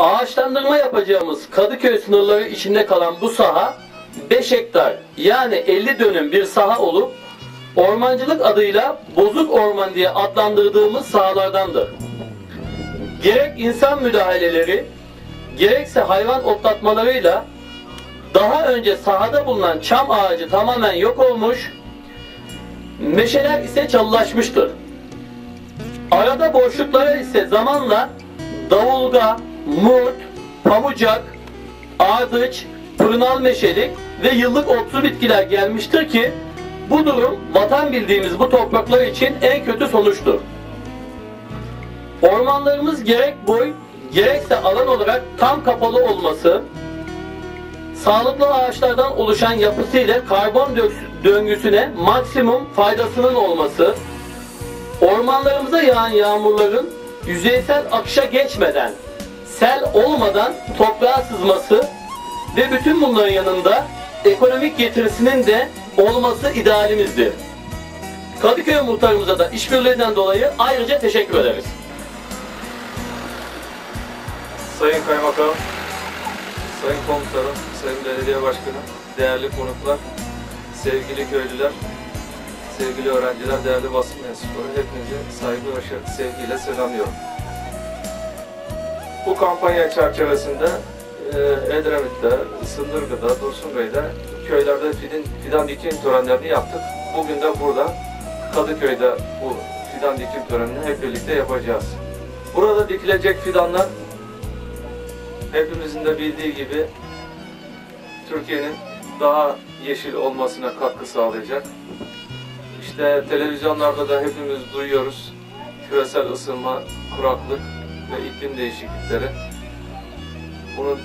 Ağaçlandırma yapacağımız Kadıköy sınırları içinde kalan bu saha 5 hektar yani 50 dönüm bir saha olup ormancılık adıyla bozuk orman diye adlandırdığımız sahalardandır. Gerek insan müdahaleleri gerekse hayvan otlatmalarıyla daha önce sahada bulunan çam ağacı tamamen yok olmuş, meşeler ise çalılaşmıştır. Arada boşluklara ise zamanla davulga, murt, pamucak, ardıç, pırnal meşelik ve yıllık otlu bitkiler gelmiştir ki bu durum vatan bildiğimiz bu topraklar için en kötü sonuçtur. Ormanlarımız gerek boy gerekse alan olarak tam kapalı olması, sağlıklı ağaçlardan oluşan yapısı ile karbon döngüsüne maksimum faydasının olması, ormanlarımıza yağan yağmurların yüzeysel akışa geçmeden, sel olmadan toprağa sızması ve bütün bunların yanında ekonomik getirisinin de olması idealimizdir. Kadıköy muhtarımıza da işbirliğinden dolayı ayrıca teşekkür ederiz. Sayın Kaymakam, Sayın Komutanım, Sayın Belediye Başkanı, değerli konuklar, sevgili köylüler, sevgili öğrenciler, değerli basın mensupları, hepinizi saygı ve sevgiyle selamlıyorum. Bu kampanya çerçevesinde e, Edremit'te, Sındırgı'da, Dursunbey'de köylerde fidan, fidan dikim törenlerini yaptık. Bugün de burada Kadıköy'de bu fidan dikim törenini hep birlikte yapacağız. Burada dikilecek fidanlar hepimizin de bildiği gibi Türkiye'nin daha yeşil olmasına katkı sağlayacak. İşte televizyonlarda da hepimiz duyuyoruz. Küresel ısınma, kuraklık ve iklim değişiklikleri. Bunun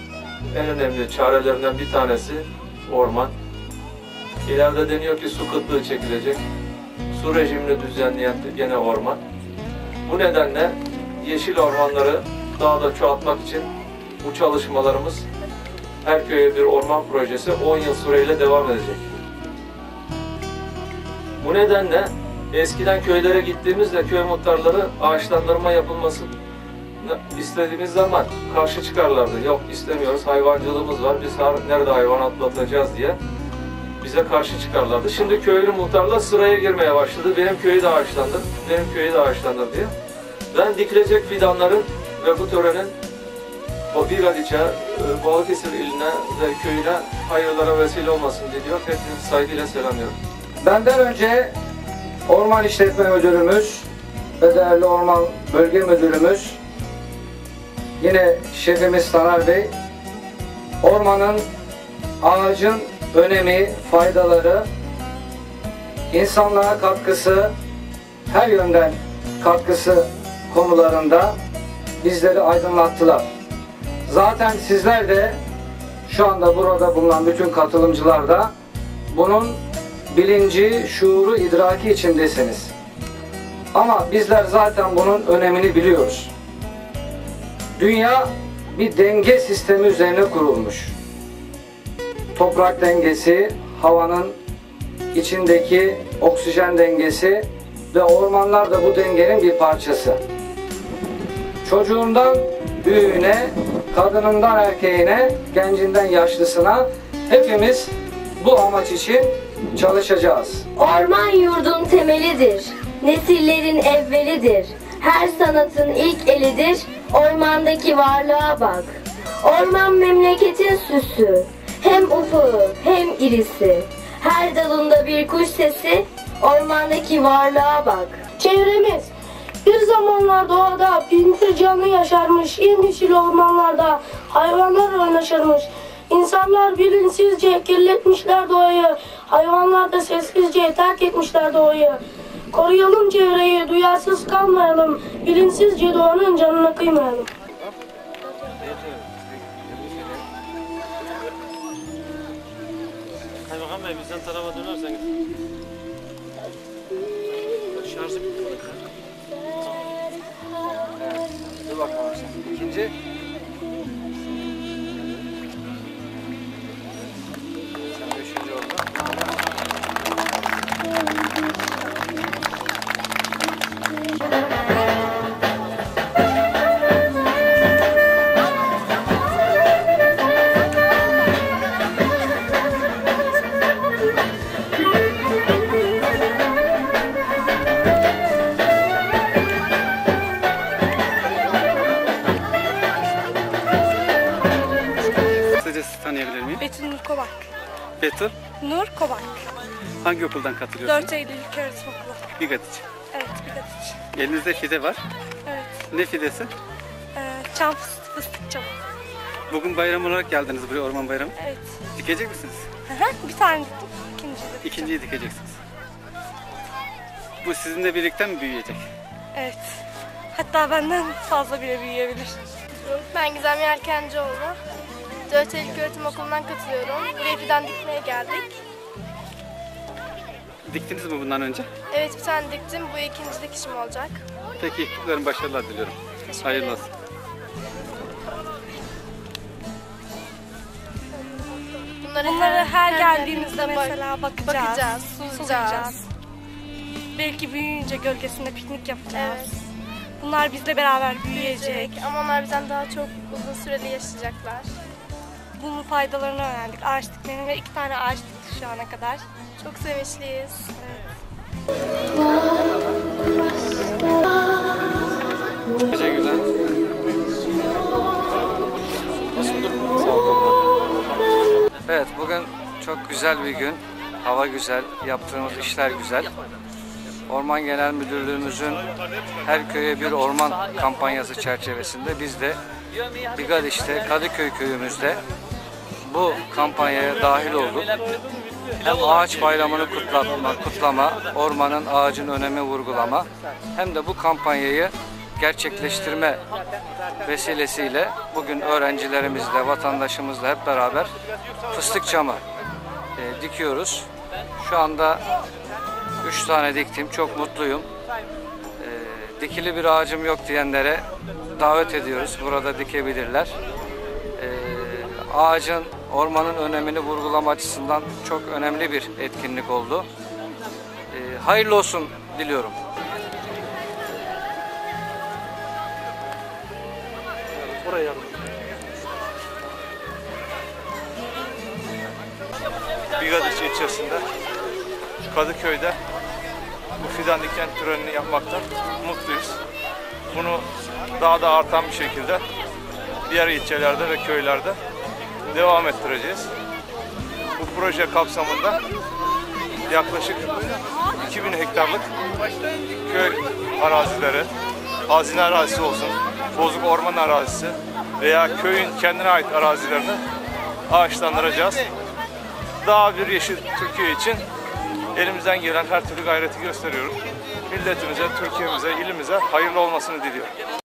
en önemli çarelerinden bir tanesi orman. İleride deniyor ki su kıtlığı çekilecek. Su rejimini düzenleyen gene orman. Bu nedenle yeşil ormanları daha da çoğaltmak için bu çalışmalarımız her köye bir orman projesi 10 yıl süreyle devam edecek. Bu nedenle eskiden köylere gittiğimizde köy muhtarları ağaçlandırma yapılması istediğimiz zaman karşı çıkarlardı. Yok istemiyoruz hayvancılığımız var biz nerede hayvan atlatacağız diye bize karşı çıkarlardı. Şimdi köylü muhtarlar sıraya girmeye başladı. Benim köyü de ağaçlandır, benim köyü de ağaçlandır diye. Ben dikilecek fidanların ve bu törenin o Bigaliç'e, e, Balıkesir iline ve köyüne hayırlara vesile olmasın diyor. Hepinizi saygıyla selamlıyorum. Benden önce Orman İşletme Müdürümüz ve değerli Orman Bölge Müdürümüz yine şefimiz Taner Bey ormanın ağacın önemi, faydaları, insanlığa katkısı, her yönden katkısı konularında bizleri aydınlattılar. Zaten sizler de şu anda burada bulunan bütün katılımcılar da bunun bilinci, şuuru, idraki içindesiniz. Ama bizler zaten bunun önemini biliyoruz. Dünya bir denge sistemi üzerine kurulmuş. Toprak dengesi, havanın içindeki oksijen dengesi ve ormanlar da bu dengenin bir parçası. Çocuğundan büyüğüne, kadınından erkeğine, gencinden yaşlısına hepimiz bu amaç için çalışacağız. Orman yurdun temelidir, nesillerin evvelidir. Her sanatın ilk elidir, ormandaki varlığa bak. Orman memleketin süsü, hem ufağı hem irisi. Her dalında bir kuş sesi, ormandaki varlığa bak. Çevremiz bir zamanlar doğada bintir canlı yaşarmış, yemyeşil ormanlarda hayvanlar oynaşırmış. İnsanlar bilinçsizce kirletmişler doğayı, hayvanlar da sessizce terk etmişler doğayı. Koruyalım çevreyi, duyarsız kalmayalım, bilinçsizce doğanın canına kıymayalım. Kaymakam Bey bizden tarafa dönerseniz. Şarjı bitti. Dur bakalım sen. İkinci. Betül, Nur Kobak. hangi okuldan katılıyorsunuz? 4 Eylül İlköğretim Okulu. Bigadiç. Evet, Bigadiç. Elinizde fide var. Evet. Ne fidesi? Ee, çam fıstık, fıstık çamı. Bugün bayram olarak geldiniz buraya orman bayramı. Evet. Dikecek misiniz? Hı hı, bir tane diktim. İkinci de. İkinciyi dikeceksiniz. Bu sizinle birlikte mi büyüyecek? Evet. Hatta benden fazla bile büyüyebilir. Ben Gizem Yelkencioğlu. 4 Eylül Öğretim Okulu'ndan katılıyorum. Buraya fidan dikmeye geldik. Diktiniz mi bundan önce? Evet bir tane diktim. Bu ikinci dikişim olacak. Peki, kutlarım başarılar diliyorum. Teşekkür Hayırlı olsun. Bunları, Bunları her geldiğimizde mesela bakacağız. bakacağız, sulayacağız. Belki büyüyünce gölgesinde piknik yapacağız. Evet. Bunlar bizle beraber büyüyecek. Ama onlar bizden daha çok uzun süreli yaşayacaklar. Bunun faydalarını öğrendik. Ağaç dikmenin ve iki tane ağaç diktik şu ana kadar. Çok sevinçliyiz. Teşekkürler. Evet bugün çok güzel bir gün. Hava güzel, yaptığımız işler güzel. Orman Genel Müdürlüğümüzün her köye bir orman kampanyası çerçevesinde biz de Bigadiş'te Kadıköy köyümüzde bu kampanyaya dahil olduk. Hem ağaç bayramını kutlama, kutlama, ormanın ağacın önemi vurgulama hem de bu kampanyayı gerçekleştirme vesilesiyle bugün öğrencilerimizle, vatandaşımızla hep beraber fıstık camı e, dikiyoruz. Şu anda üç tane diktim. Çok mutluyum. E, dikili bir ağacım yok diyenlere davet ediyoruz. Burada dikebilirler. E, ağacın, ormanın önemini vurgulama açısından çok önemli bir etkinlik oldu. E, hayırlı olsun diliyorum. Bigadiş ilçesinde Kadıköy'de bu fidan diken törenini yapmaktan mutluyuz. Bunu daha da artan bir şekilde diğer ilçelerde ve köylerde devam ettireceğiz. Bu proje kapsamında yaklaşık 2000 hektarlık köy arazileri, hazine arazisi olsun, bozuk orman arazisi veya köyün kendine ait arazilerini ağaçlandıracağız daha bir yeşil Türkiye için elimizden gelen her türlü gayreti gösteriyoruz. Milletimize, Türkiye'mize, ilimize hayırlı olmasını diliyorum.